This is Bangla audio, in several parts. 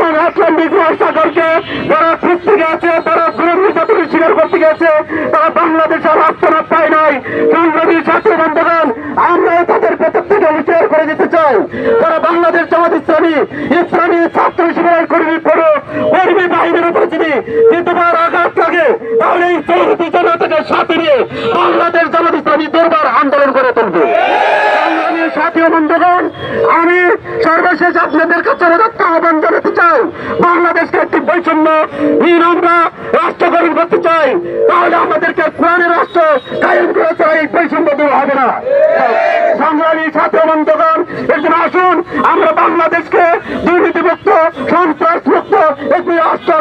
এবং আটলান্টিক মহাসাগরকে যারা খুঁজতে গেছে, তারা গৃহ নির্যাতনের শিকার করতে গেছে, তারা বাংলাদেশের আস্তানা পায় নাই। সংগ্রামী ছাত্র বন্ধুগণ, আমরা তাদের ভেতর থেকে উচ্চার করে দিতে চাই। তারা বাংলাদেশ জামাত ইসলামী ইসলামী ছাত্র শিবিরের কর্মী করো কর্মী বাহিনীর উপরে যদি দ্বিতীয়বার আঘাত লাগে, তাহলে এই চৌধুরী জনতাকে সাথে নিয়ে বাংলাদেশ জামাত ইসলামী দরবার আন্দোলন করে তুলবে। সাথী বন্ধুগণ, আমি সর্বশেষ আপনাদের কাছে রক্ত আহ্বান জানাতে চাই বাংলাদেশকে একটি বৈষম্য হীন আমরা রাষ্ট্র গঠন করতে চাই, তাহলে আমাদেরকে কোরআনের রাষ্ট্র কায়েম করে এই বৈষম্য দূর হবে না। সংগ্রামী ছাত্র বন্ধুগণ জন্য আসুন, আমরা বাংলাদেশকে দুর্নীতিমুক্ত সন্ত্রাস মুক্ত একটি রাষ্ট্র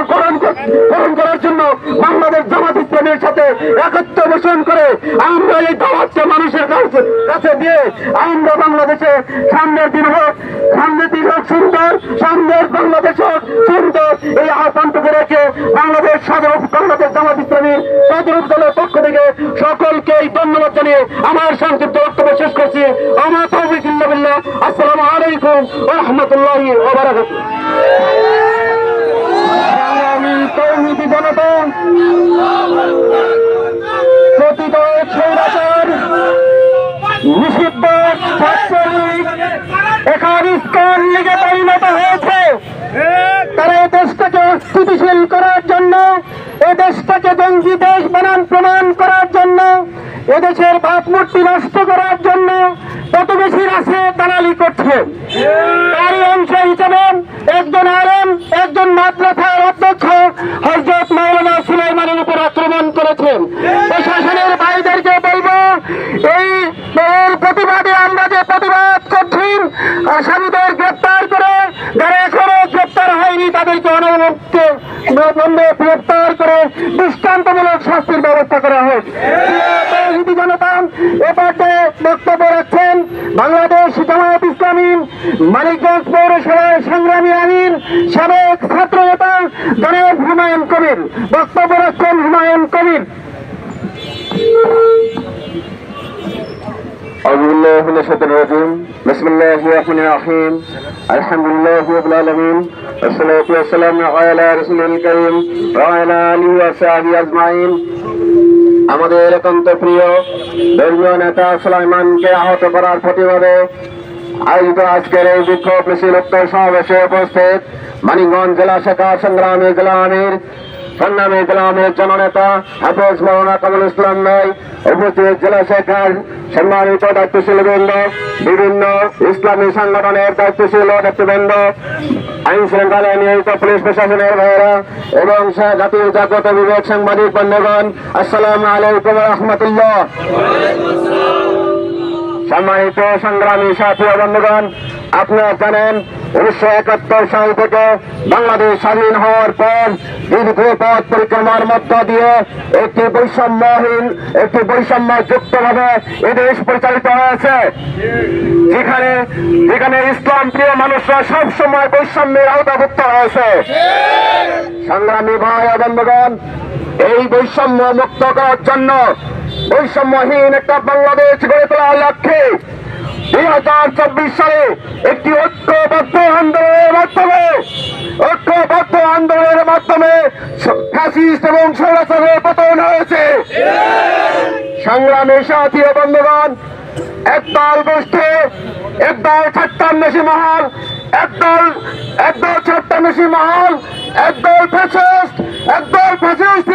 গ্রহণ করার জন্য বাংলাদেশ জামাত ইসলামের সাথে একত্র পোষণ করে আমরা এই দাওয়াতকে মানুষের কাছে কাছে দিয়ে আমরা বাংলাদেশে সামনের দিন হোক, সামনের দিন হোক সুন্দর, সামনের বাংলাদেশ হোক সুন্দর, এই আহ্বানটুকু রেখে বাংলাদেশ সদর বাংলাদেশ জামাত ইসলামীর সদর দলের পক্ষ থেকে সকলকে এই ধন্যবাদ জানিয়ে আমার সংক্ষিপ্ত বক্তব্য শেষ করছি। আমার তৌফিক বিল্লাহ আসসালামু আলাইকুম ওয়া রাহমাতুল্লাহি ওয়া বারাকাতুহু। আমি তৌহিদি জনতা নিষিদ্ধ ছাত্রলীগ ইস্কন লিগে পরিণত হয়েছে। তারা দেশটাকে স্থিতিশীল করার জন্য এ দেশটাকে জঙ্গি দেশ বানান প্রমাণ করার জন্য এদেশের ভাবমূর্তি নষ্ট করার জন্য তত বেশি রাশে দালালি করছে। তারই অংশ হিসেবে একজন আলেম, একজন মাদ্রাসার অধ্যক্ষ হজরত মৌলানা সুলাইমানের উপর আক্রমণ করেছেন। প্রশাসনের ভাইদেরকে বলব, এই প্রতিবাদে আমরা যে প্রতিবাদ করছি, আসামিদের গ্রেপ্তার করে, যারা এখনও গ্রেপ্তার হয়নি, তাদেরকে অনবরত গ্রেপ্তার করে দৃষ্টান্তমূলক শাস্তির ব্যবস্থা করা জনতা এপাশে বক্তব্য রাখছেন বাংলাদেশ জামায়াত ইসলামী মানিকগঞ্জ পৌরসভার সংগ্রামী আমির সাবেক ছাত্র নেতা জনাব হুমায়ুন কবির বক্তব্য রাখছেন হুমায়ুন কবির أعوذ بالله من الشيطان الرجيم بسم الله الرحمن الرحيم الحمد لله رب العالمين والصلاة والسلام على رسول الكريم وعلى آله وصحبه أجمعين আমাদের একান্ত প্রিয় ধর্মীয় নেতা সুলাইমানকে আহত করার প্রতিবাদে আয়োজিত আজকের এই বিক্ষোভ মিছিল উত্তর সমাবেশে উপস্থিত মানিকগঞ্জ জেলা শাখা সংগ্রামী আমির সংগ্রামী গ্রামের জননেতা হাফেজ মৌলানা কামুল ইসলাম নাই উপস্থিত জেলা শাখার সম্মানিত দায়িত্বশীল বৃন্দ বিভিন্ন ইসলামী সংগঠনের দায়িত্বশীল নেতৃবৃন্দ আইন শৃঙ্খলা নিয়োজিত পুলিশ প্রশাসনের ভাইয়েরা এবং জাতির জাগ্রত বিবেক সাংবাদিক বন্ধুগণ, আসসালামু আলাইকুম রহমতুল্লাহ। সম্মানিত সংগ্রামী সাথী বন্ধুগণ আপনারা জানেন উনিশশো একাত্তর সাল থেকে বাংলাদেশ স্বাধীন হওয়ার পর দীর্ঘ পথ পরিক্রমার মধ্য দিয়ে একটি বৈষম্যহীন একটি বৈষম্য যুক্ত ভাবে এদেশ পরিচালিত হয়েছে। যেখানে যেখানে ইসলাম প্রিয় মানুষরা সব সময় বৈষম্যের আওতাভুক্ত হয়েছে সংগ্রামী ভাই বন্ধুগণ এই বৈষম্য মুক্ত করার জন্য বৈষম্যহীন একটা বাংলাদেশ গড়ে তোলার লক্ষ্যে দুই হাজার চব্বিশ সালে একটি ঐক্যবদ্ধ আন্দোলনের মাধ্যমে, ঐক্যবদ্ধ আন্দোলনের মাধ্যমে ফ্যাসিস্ট এবং স্বৈরাচারের পতন হয়েছে। সংগ্রামী সাথী বন্ধুগণ, একদল গোষ্ঠী একদল ছাত্রান্বেষী মহল, একদল একদল ছাত্রান্বেষী মহল, একদল ফ্যাসিস্ট একদল ফ্যাসিস্ট